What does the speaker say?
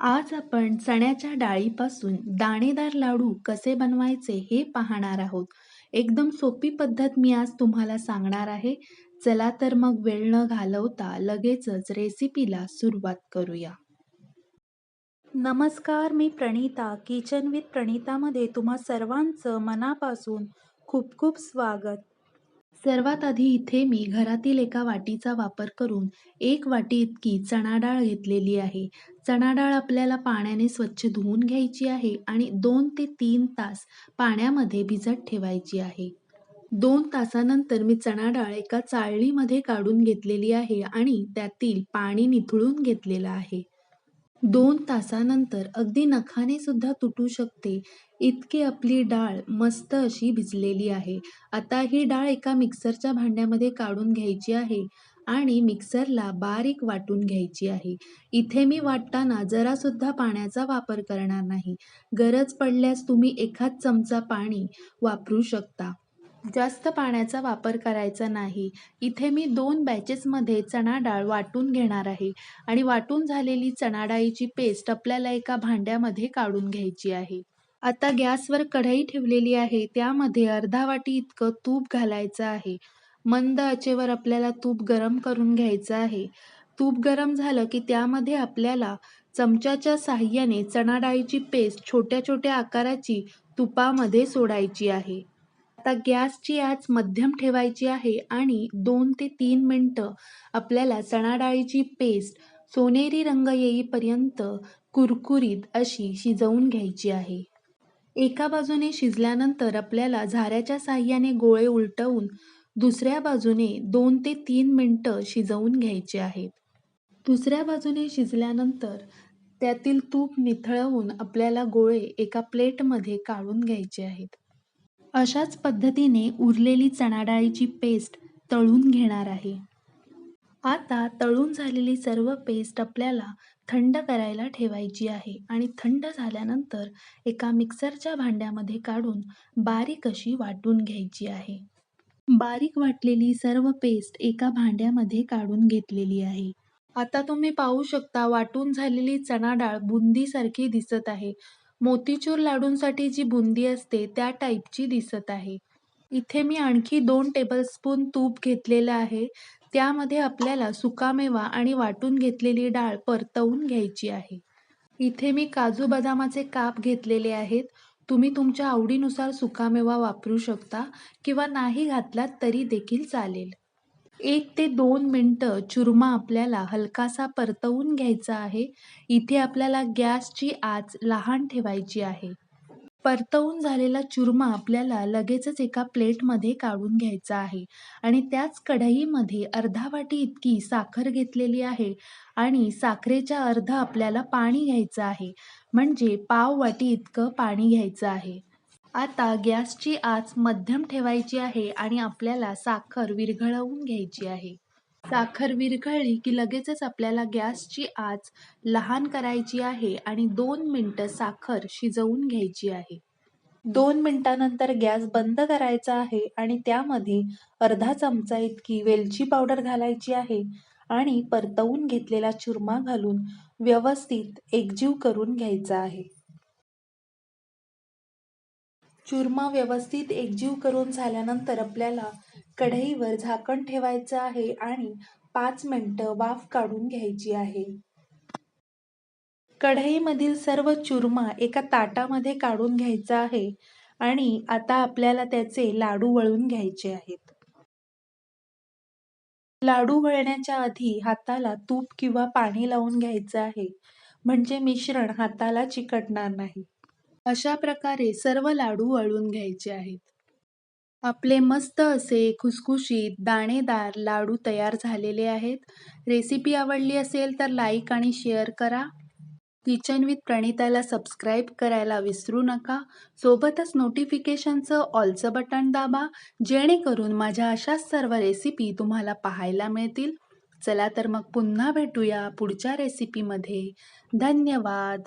आज आपण चण्याच्या डाळीपासून दाणेदार लाडू कसे बनवायचे हे पाहणार आहोत. एकदम सोपी पद्धत मी आज तुम्हाला सांगणार आहे. चला तर मग वेळ न घालवता लगेचच रेसिपीला सुरुवात करूया. नमस्कार, मी प्रणिता. किचन विथ प्रणितामध्ये तुम्हा सर्वांचं मनापासून खूप खूप स्वागत. सर्वात आधी इथे मी घरातील एका वाटीचा वापर करून एक वाटी इतकी चणा डाळ घेतलेली आहे. चणा डाळ आपल्याला पाण्याने स्वच्छ धुवून घ्यायची आहे आणि दोन ते तीन तास पाण्यामध्ये भिजत ठेवायची आहे. दोन तासानंतर मी चणा डाळ एका चाळणीमध्ये काढून घेतलेली आहे आणि त्यातील पाणी निथळून घेतलेलं आहे. दोन तासानंतर अगदी नखाने सुद्धा तुटू शकते इतकी आपली डाळ मस्त अशी भिजलेली आहे. आता ही डाळ एका मिक्सरच्या भांड्यामध्ये काढून घ्यायची आहे आणि मिक्सरला बारीक वाटून घ्यायची आहे. इथे मी वाटताना जरासुद्धा पाण्याचा वापर करणार नाही. गरज पडल्यास तुम्ही एखाद चमचा पाणी वापरू शकता. जास्त पाण्याचा वापर करायचा नाही. इथे मी दोन बॅचेसमध्ये चणा डाळ वाटून घेणार आहे आणि वाटून झालेली चणा डाळीची पेस्ट आपल्याला एका भांड्यामध्ये काढून घ्यायची आहे. आता गॅसवर कढई ठेवलेली आहे. त्यामध्ये अर्धा वाटी इतकं तूप घालायचं आहे. मंद आचेवर आपल्याला तूप गरम करून घ्यायचं आहे. तूप गरम झालं की त्यामध्ये आपल्याला चमच्याच्या साहाय्याने चणा डाळीची पेस्ट छोट्या छोट्या आकाराची तुपामध्ये सोडायची आहे. आता गॅसची आच मध्यम ठेवायची आहे आणि दोन ते तीन मिनटं आपल्याला चणा डाळीची पेस्ट सोनेरी रंग येईपर्यंत कुरकुरीत अशी शिजवून घ्यायची आहे. एका बाजूने शिजल्यानंतर आपल्याला झाऱ्याच्या साहाय्याने गोळे उलटवून दुसऱ्या बाजूने दोन ते तीन मिनटं शिजवून घ्यायचे आहेत. दुसऱ्या बाजूने शिजल्यानंतर त्यातील तूप निथळवून आपल्याला गोळे एका प्लेटमध्ये काढून घ्यायचे आहेत. अशाच पद्धतीने उरलेली चणाडाळीची पेस्ट तळून घेणार आहे. आता तळून झालेली सर्व पेस्ट आपल्याला थंड करायला ठेवायची आहे आणि थंड झाल्यानंतर एका मिक्सरच्या भांड्यामध्ये काढून बारीक अशी वाटून घ्यायची आहे. बारीक वाटलेली सर्व पेस्ट एका भांड्यामध्ये काढून घेतलेली आहे. आता तुम्ही पाहू शकता वाटून झालेली चणा डाळ बुंदीसारखी दिसत आहे. मोतीचूर लाडूंसाठी जी बुंदी असते त्या टाईपची दिसत आहे. इथे मी आणखी दोन टेबलस्पून तूप घेतलेलं आहे. त्यामध्ये आपल्याला सुकामेवा आणि वाटून घेतलेली डाळ परतवून घ्यायची आहे. इथे मी काजू बदामाचे काप घेतलेले आहेत. तुम्ही तुमच्या आवडीनुसार सुकामेवा वापरू शकता किंवा नाही घातलात तरी देखील चालेल. एक ते दोन मिनटं चुरमा आपल्याला हलकासा परतवून घ्यायचा आहे. इथे आपल्याला गॅसची आच लहान ठेवायची आहे. परतवून झालेला चुरमा आपल्याला लगेचच एका प्लेटमध्ये काढून घ्यायचा आहे आणि त्याच कढईमध्ये अर्धा वाटी इतकी साखर घेतलेली आहे आणि साखरेच्या अर्ध आपल्याला पाणी घ्यायचं आहे. म्हणजे पाव वाटी इतकं पाणी घ्यायचं आहे. आता गॅसची आच मध्यम ठेवायची आहे आणि आपल्याला साखर विरघळवून घ्यायची आहे. साखर विरघळली की लगेचच आपल्याला गॅसची आच लहान करायची आहे आणि दोन मिनटं साखर शिजवून घ्यायची आहे. दोन मिनिटांनंतर गॅस बंद करायचा आहे आणि त्यामध्ये अर्धा चमचा इतकी वेलची पावडर घालायची आहे आणि परतवून घेतलेला चुरमा घालून व्यवस्थित एकजीव करून घ्यायचा आहे. चुरमा व्यवस्थित एकजीव करून झाल्यानंतर आपल्याला कढईवर झाकण ठेवायचं आहे आणि पाच मिनिटं वाफ काढून घ्यायची आहे. कढईमधील सर्व चुरमा एका ताटामध्ये काढून घ्यायचा आहे आणि आता आपल्याला त्याचे लाडू वळून घ्यायचे आहेत. लाडू वळण्याच्या आधी हाताला तूप किंवा पाणी लावून घ्यायचं आहे म्हणजे मिश्रण हाताला चिकटणार नाही. अशा प्रकारे सर्व लाडू वळून घ्यायचे आहेत. आपले मस्त असे खुसखुशीत दाणेदार लाडू तयार झालेले आहेत. रेसिपी आवडली असेल तर लाईक आणि शेअर करा. किचन विथ प्रणिताला सबस्क्राईब करायला विसरू नका. सोबतच नोटिफिकेशनचं ऑलचं बटन दाबा जेणेकरून माझ्या अशाच सर्व रेसिपी तुम्हाला पाहायला मिळतील. चला तर मग पुन्हा भेटूया पुढच्या रेसिपीमध्ये. धन्यवाद.